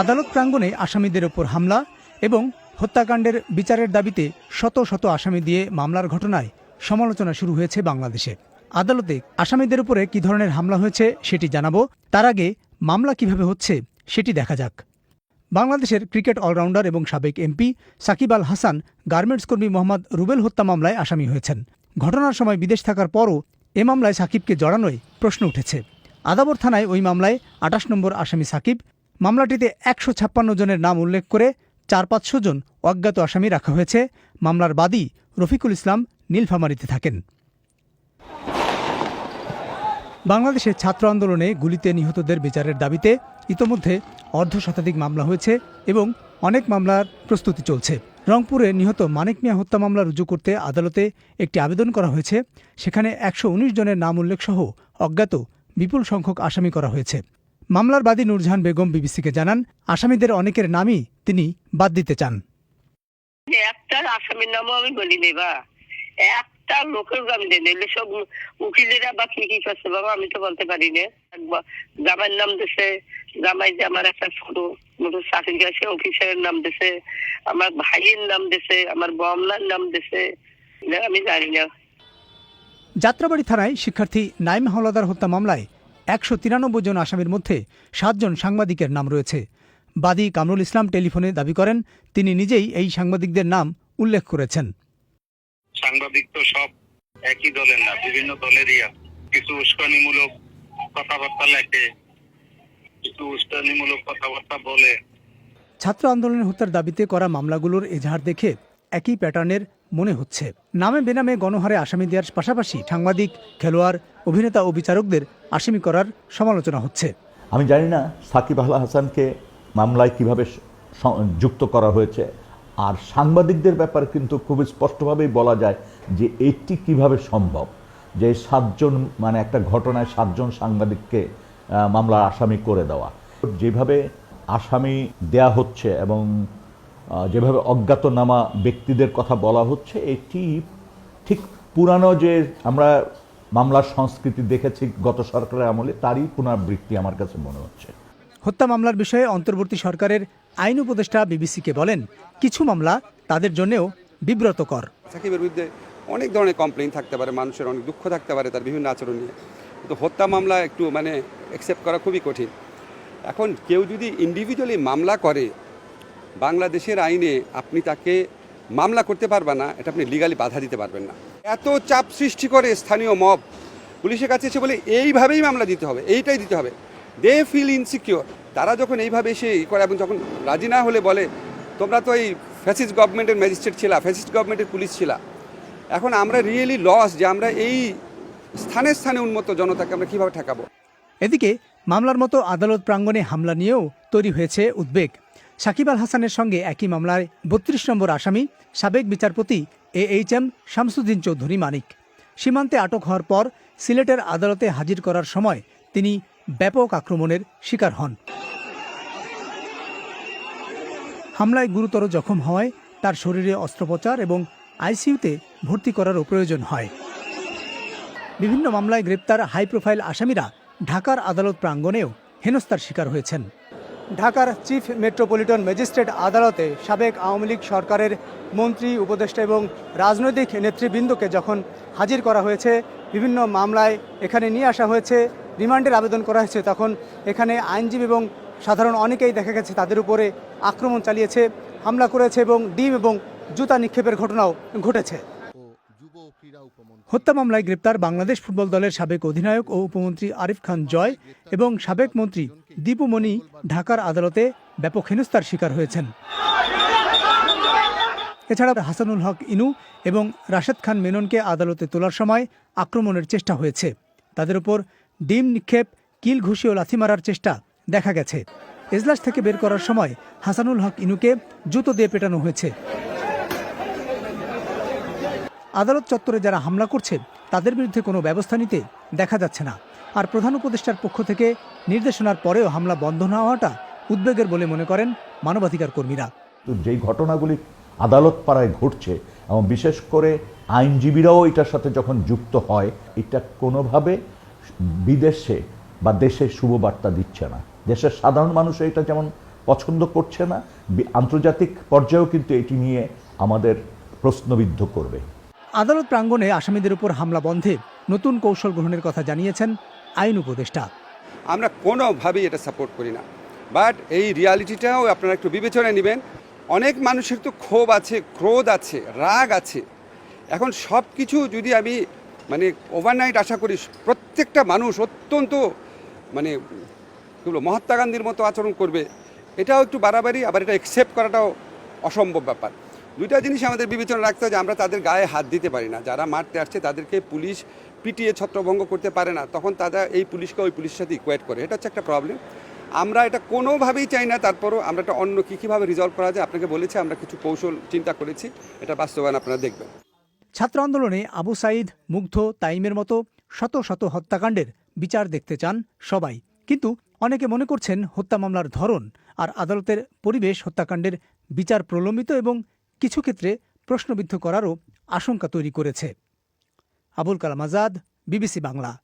আদালত প্রাঙ্গণে আসামিদের ওপর হামলা এবং হত্যাকাণ্ডের বিচারের দাবিতে শত শত আসামি দিয়ে মামলার ঘটনায় সমালোচনা শুরু হয়েছে বাংলাদেশে। আদালতে আসামিদের উপরে কি ধরনের হামলা হয়েছে সেটি জানাব। তার আগে মামলা কীভাবে হচ্ছে সেটি দেখা যাক। বাংলাদেশের ক্রিকেট অলরাউন্ডার এবং সাবেক এমপি সাকিব আল হাসান, গার্মেন্টস কর্মী মোহাম্মদ রুবেল হত্যা মামলায় আসামি হয়েছেন। ঘটনার সময় বিদেশ থাকার পরও এ মামলায় সাকিবকে জড়ানোয় প্রশ্ন উঠেছে। আদাবর থানায় ওই মামলায় আটাশ নম্বর আসামি সাকিব মামলাটিতে একশো ছাপ্পান্ন জনের নাম উল্লেখ করে চার পাঁচশো জন অজ্ঞাত আসামি রাখা হয়েছে। মামলার বাদী রফিকুল ইসলাম নীলফামারীতে থাকেন। বাংলাদেশের ছাত্র আন্দোলনে গুলিতে নিহতদের বিচারের দাবিতে ইতোমধ্যে অর্ধ শতাধিক মামলা হয়েছে এবং অনেক মামলার প্রস্তুতি চলছে। রংপুরে নিহত মানিক মিয়া হত্যা মামলা রুজু করতে আদালতে একটি আবেদন করা হয়েছে। সেখানে একশো উনিশ জনের নাম উল্লেখ সহ অজ্ঞাত বিপুল সংখ্যক আসামি করা হয়েছে। মামলার বাদী নূরজাহান বেগম বিবিসিকে জানান আসামিদের অনেকের নামই তিনি বাদ দিতে চান। একটা আসামির নামও আমি বলি নে বা। একটা লোকের গান দেন এলে সব উকিলেরা বা কি কি করছে বাবা আমি তো বলতে পারি না। জামাইয়ের নাম দিছে জামাই যে আমার একটা ছোট মোটর চাকরি গেছে অফিসারের নাম দিছে আমার ভাইয়ের নাম দিছে আমার বমলার নাম দিছে আমি জানি না। যাত্রাবাড়ি থানায় শিক্ষার্থী নাইম হাওলাদার হত্যা মামলায় একশো তিরানব্বই জন আসামির মধ্যে সাতজন সাংবাদিকের নাম রয়েছে। বাদী কামরুল ইসলাম টেলিফোনে দাবি করেন তিনি নিজেই এই সাংবাদিকদের নাম উল্লেখ করেছেন। সাংবাদিক তো সব একই দলের না বিভিন্ন দলেরই কিছু উস্কানিমূলক কথাবার্তা লেখে কিছু উস্কানিমূলক কথাবার্তা বলে। ছাত্র আন্দোলনের হত্যার দাবিতে করা মামলাগুলোর এজাহার দেখে একই প্যাটার্নের মনে হচ্ছে। নামে বেনামে গণহারে আসামি দেওয়ার পাশাপাশি সাংবাদিক খেলোয়াড় অভিনেতা ও বিচারকদের আসামি করার সমালোচনা হচ্ছে। আমি জানি না সাকিব আল হাসানকে মামলায় কীভাবে যুক্ত করা হয়েছে। আর সাংবাদিকদের ব্যাপারে কিন্তু খুব স্পষ্টভাবেই বলা যায় যে এটি কীভাবে সম্ভব। যে সাতজন মানে একটা ঘটনায় সাতজন সাংবাদিককে মামলার আসামি করে দেওয়া। যেভাবে আসামি দেয়া হচ্ছে এবং যেভাবে অজ্ঞাতনামা ব্যক্তিদের কথা বলা হচ্ছে, এটি ঠিক পুরানো যে আমরা মামলার সংস্কৃতি দেখেছি গত সরকারের আমলে তারই পুনরাবৃত্তি আমার কাছে মনে হচ্ছে। হত্যা মামলার বিষয়ে অন্তর্বর্তী সরকারের আইন উপদেষ্টা বিবিসিকে বলেন কিছু মামলা তাদের জন্যও বিব্রতকর। সাকিবের বিরুদ্ধে অনেক ধরনের কমপ্লেন থাকতে পারে মানুষের অনেক দুঃখ থাকতে পারে তার বিভিন্ন আচরণ নিয়ে। কিন্তু হত্যা মামলা একটু মানে অ্যাকসেপ্ট করা খুবই কঠিন। এখন কেউ যদি ইন্ডিভিজুয়ালি মামলা করে বাংলাদেশের আইনে আপনি তাকে মামলা করতে পারবেন না এটা আপনি লিগালি বাধা দিতে পারবেন না। এত চাপ সৃষ্টি করে স্থানীয় মব। পুলিশের কাছে এসে বলে, এইভাবেই মামলা দিতে হবে, এইটাই দিতে হবে। দে ফিল ইনসিকিওর তারা যখন এইভাবে এসে ই করে এবং যখন রাজি না হলে বলে, তোমরা তো এই ফ্যাসিস্ট গভর্নমেন্টের ম্যাজিস্ট্রেট ছিলা, ফ্যাসিস্ট গভর্নমেন্টের পুলিশ ছিলা। এখন আমরা রিয়েলি লস যে আমরা এই স্থানে স্থানে উন্মত্ত জনতাকে আমরা কীভাবে ঠেকাবো? এদিকে, মামলার মতো আদালত প্রাঙ্গণে হামলা নিয়েও তৈরি হয়েছে উদ্বেগ। সাকিব আল হাসানের সঙ্গে একই মামলায় বত্রিশ নম্বর আসামি, সাবেক বিচারপতি A H M Shamsuddin Chowdhury Manik. সীমান্তে আটক হওয়ার পর সিলেটের আদালতে হাজির করার সময় তিনি ব্যাপক আক্রমণের শিকার হন। হামলায় গুরুতর জখম হওয়ায় তার শরীরে অস্ত্রোপচার এবং আইসিইউতে ভর্তি করারও প্রয়োজন হয়। বিভিন্ন মামলায় গ্রেপ্তার হাই প্রোফাইল আসামিরা ঢাকার আদালত প্রাঙ্গণেও হেনস্থার শিকার হয়েছেন। ঢাকার চিফ মেট্রোপলিটন ম্যাজিস্ট্রেট আদালতে সাবেক আওয়ামী লীগ সরকারের মন্ত্রী, উপদেষ্টা এবং রাজনৈতিক নেতৃবৃন্দকে যখন হাজির করা হয়েছে, বিভিন্ন মামলায় এখানে নিয়ে আসা হয়েছে, রিমান্ডের আবেদন করা হয়েছে, তখন এখানে আইনজীবী এবং সাধারণ অনেকেই দেখা গেছে তাদের উপরে আক্রমণ চালিয়েছে, হামলা করেছে এবং ডিম এবং জুতা নিক্ষেপের ঘটনাও ঘটেছে। হত্যা মামলায় গ্রেপ্তার বাংলাদেশ ফুটবল দলের সাবেক অধিনায়ক ও উপমন্ত্রী আরিফ খান জয় এবং সাবেক মন্ত্রী দীপু মনি ঢাকার আদালতে ব্যাপক হেনস্থার শিকার হয়েছেন। এছাড়া হাসানুল হক ইনু এবং রাশেদ খান মেননকে আদালতে তোলার সময় আক্রমণের চেষ্টা হয়েছে। তাদের উপর ডিম নিক্ষেপ, কিল ঘুষি ও লাথি মারার চেষ্টা দেখা গেছে। এজলাস থেকে বের করার সময় হাসানুল হক ইনুকে জুতো দিয়ে পেটানো হয়েছে। আদালত চত্বরে যারা হামলা করছে, তাদের বিরুদ্ধে কোনো ব্যবস্থা নিতে দেখা যাচ্ছে না। আর প্রধান উপদেষ্টার পক্ষ থেকে নির্দেশনার পরেও হামলা বন্ধ না হওয়াটা উদ্বেগের বলে মনে করেন মানবাধিকার কর্মীরা। যেই ঘটনাগুলি আদালত পাড়ায় ঘটছে, এবং বিশেষ করে আইনজীবীরাও এটার সাথে যখন যুক্ত হয়, এটা কোনোভাবে বিদেশে বা দেশে শুভ বার্তা দিচ্ছে না। দেশের সাধারণ মানুষ এটা যেমন পছন্দ করছে না আন্তর্জাতিক পর্যায়েও কিন্তু এটি নিয়ে আমাদের প্রশ্নবিদ্ধ করবে। আদালত প্রাঙ্গণে আসামিদের উপর হামলা বন্ধে নতুন কৌশল গ্রহণের কথা জানিয়েছেন আইন উপদেষ্টা। আমরা কোনোভাবেই এটা সাপোর্ট করি না। বাট এই রিয়ালিটিটাও আপনারা একটু বিবেচনায় নেবেন। অনেক মানুষের তো ক্ষোভ আছে, ক্রোধ আছে, রাগ আছে। এখন সব কিছু যদি আমি মানে ওভারনাইট আশা করি, প্রত্যেকটা মানুষ অত্যন্ত মানে মহাত্মা গান্ধীর মতো আচরণ করবে। এটাও একটু বাড়াবাড়ি, আবার এটা অ্যাকসেপ্ট করাটাও অসম্ভব ব্যাপার। দুইটা জিনিস আমাদের বিবেচনা রাখতে হয় যে আমরা তাদের গায়ে হাত দিতে পারি না। যারা মারতে আসছে তাদেরকে পুলিশ পিটিয়ে ছত্রভঙ্গ করতে পারে না। তখন তারা এই পুলিশকে ওই পুলিশের সাথে ইকুয়েট করে। এটা হচ্ছে একটা প্রবলেম আমরা এটা কোনোভাবেই চাই না, তারপরও আমরা এটা অন্য কী কীভাবে রিজলভ করা যায় আপনাকে বলেছি, আমরা কিছু কৌশল, চিন্তা করেছি। এটা বাস্তবায়ন আপনারা দেখবেন। ছাত্র আন্দোলনে আবু সাইদ, মুগ্ধ, তাইমের মতো শত শত হত্যাকাণ্ডের বিচার দেখতে চান সবাই। কিন্তু অনেকে মনে করছেন হত্যা মামলার ধরন আর আদালতের পরিবেশ হত্যাকাণ্ডের বিচার প্রলম্বিত এবং কিছু ক্ষেত্রে প্রশ্নবিদ্ধ করারও আশঙ্কা তৈরি করেছে। আবুল কালাম আজাদ বিবিসি বাংলা।